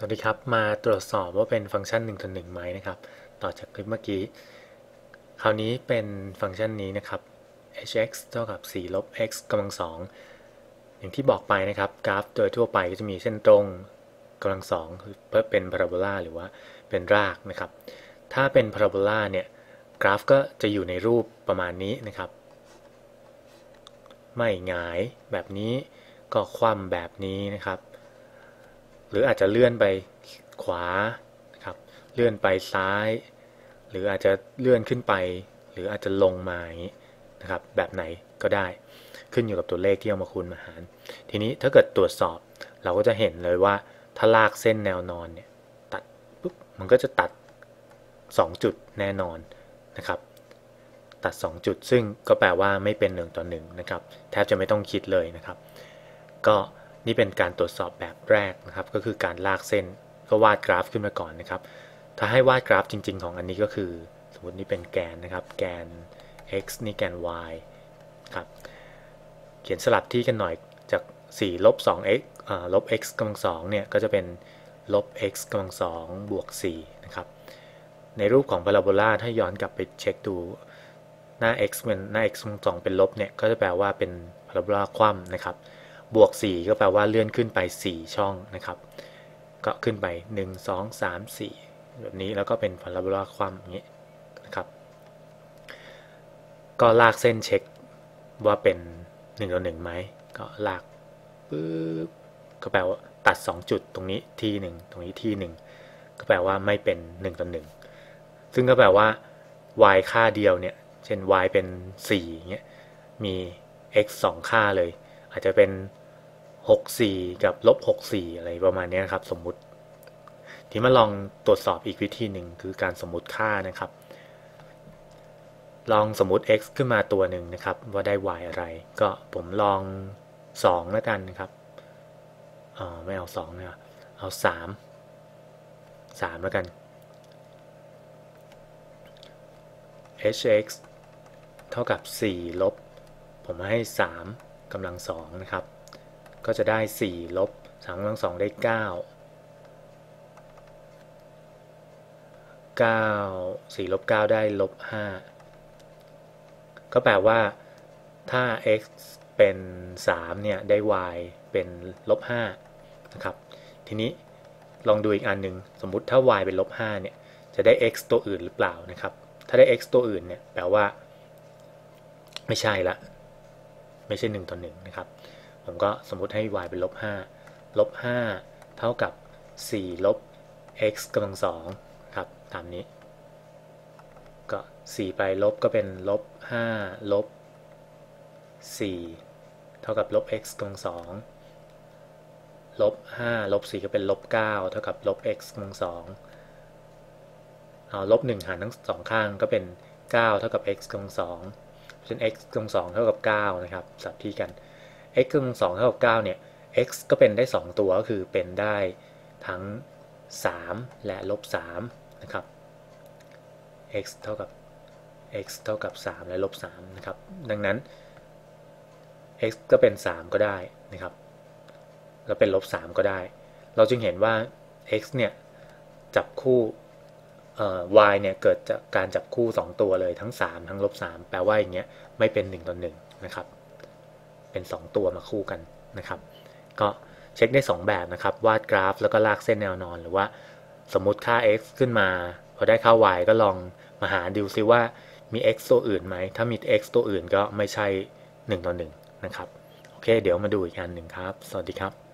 สวัสดีครับ มาตรวจสอบว่าเป็นฟังก์ชัน1ต่อ1ไหมนะครับ ต่อจากคลิปเมื่อกี้ คราวนี้เป็นฟังก์ชันนี้นะครับ hx เท่ากับ4ลบ x กำลัง2อย่างที่บอกไปนะครับ กราฟโดยทั่วไปก็จะมีเส้นตรงกำลังสองเพื่อเป็นพาราโบลาหรือว่าเป็นรากนะครับ ถ้าเป็นพาราโบลาเนี่ย กราฟก็จะอยู่ในรูปประมาณนี้นะครับ ไม่หงายแบบนี้ก็คว่ำแบบนี้นะครับ หรืออาจจะเลื่อนไปขวานะครับ เลื่อนไปซ้าย หรืออาจจะเลื่อนขึ้นไป หรืออาจจะลงมาอย่างนี้นะครับ แบบไหนก็ได้ ขึ้นอยู่กับตัวเลขที่เอามาคูณมาหาร ทีนี้ถ้าเกิดตรวจสอบเราก็จะเห็นเลยว่าถ้าลากเส้นแนวนอนเนี่ยตัดปุ๊บมันก็จะตัด 2 จุดแน่นอนนะครับ ตัด 2 จุดซึ่งก็แปลว่าไม่เป็น1ต่อ1นะครับ แทบจะไม่ต้องคิดเลยนะครับ ก็ นี่เป็นการตรวจสอบแบบแรกนะครับ ก็คือการลากเส้นก็วาดกราฟขึ้นมาก่อนนะครับ ถ้าให้วาดกราฟจริง ๆ ของอันนี้ก็คือ สมมตินี่เป็นแกนนะครับ แกน x นี่แกน y ครับ เขียนสลับที่กันหน่อยจาก4ลบ 2x ลบ x กำลัง2เนี่ย ก็จะเป็นลบ x กำลัง2บวก4นะครับ ในรูปของพาราโบลาถ้าย้อนกลับไปเช็คดูหน้า x เป็นหน้า x กำลัง2เป็นลบเนี่ย ก็จะแปลว่าเป็นพาราโบลาคว่ำนะครับ บวก 4 ก็แปลว่าเลื่อนขึ้นไป 4 ช่องนะครับ ก็ขึ้นไป 1 2 3 4 แบบนี้แล้วก็เป็นพาราโบลาความอย่างนี้นะครับ ก็ลากเส้นเช็คว่าเป็น1ต่อ1ไหมก็ลากปึ๊บก็แปลว่าตัด 2 จุดตรงนี้ที่ 1 ตรงนี้ที่ 1 ก็แปลว่าไม่เป็น1ต่อ1ซึ่งก็แปลว่า y ค่าเดียวเนี่ย เช่น y เป็น4เงี้ยมี x 2 ค่าเลย อาจจะเป็น 64 กับลบ64 อะไรประมาณนี้นะครับ สมมุติ ที่มาลองตรวจสอบอีกวิธีหนึ่งคือการสมมติค่านะครับ ลองสมมติ x ขึ้นมาตัวหนึ่งนะครับ ว่าได้ y อะไร ก็ผมลอง 2 แล้วกันนะครับอ๋อไม่เอา2เนะเอา 3 3 แล้วกัน hx เท่ากับ 4 ลบ ผมให้ 3กำลัง 2 นะครับ ก็จะได้ 4 ลบ3กำลัง2ได้ 9 9 4ลบ9ได้ลบ5ก็แปลว่าถ้า x เป็น 3 เนี่ย ได้ y เป็นลบ5นะครับ ทีนี้ลองดูอีกอันหนึ่งสมมุติถ้า y เป็นลบ5เนี่ย จะได้ x ตัวอื่นหรือเปล่านะครับ ถ้าได้ x ตัวอื่นเนี่ย แปลว่า ไม่ใช่ละ ไม่ใช่ 1 ต่อ 1 นะครับ ผมก็สมมุติให้ y เป็นลบ5ลบ5เท่ากับ 4 ลบ x กำลัง2ครับตามนี้ ก็ 4 ไปลบก็เป็นลบ 5 ลบ 4 เท่ากับลบ x กำลัง2ลบ 5 ลบ 4 ก็เป็นลบ 9 เท่ากับลบ x กำลัง2เอาลบ 1 หารทั้งสองข้างก็เป็น 9 เท่ากับ x กำลัง2เช่น x กำลัง2เท่ากับ 9 นะครับสับที่กัน x กำลังสองเท่ากับ9เนี่ย x ก็เป็นได้ 2 ตัวก็คือเป็นได้ทั้ง 3 และลบ3นะครับ x เท่ากับ x เท่ากับ 3 และลบ3นะครับ ดังนั้น x ก็เป็น 3 ก็ได้นะครับ แล้วเป็นลบ3ก็ได้ เราจึงเห็นว่า x เนี่ยจับคู่ y เนี่ยเกิดจากการจับคู่ 2 ตัวเลยทั้ง 3 ทั้งลบ3แปลว่าอย่างเงี้ยไม่เป็น 1ต่อ1นะครับ เป็น 2 ตัวมาคู่กันนะครับ ก็เช็คได้ 2 แบบนะครับ วาดกราฟแล้วก็ลากเส้นแนวนอน หรือว่าสมมุติค่า x ขึ้นมา พอได้ค่า y ก็ลองมาหาดูซิว่ามี x ตัวอื่นไหม ถ้ามี x ตัวอื่นก็ไม่ใช่1ต่อ1นะครับ โอเค เดี๋ยวมาดูอีกอันหนึ่งครับ สวัสดีครับ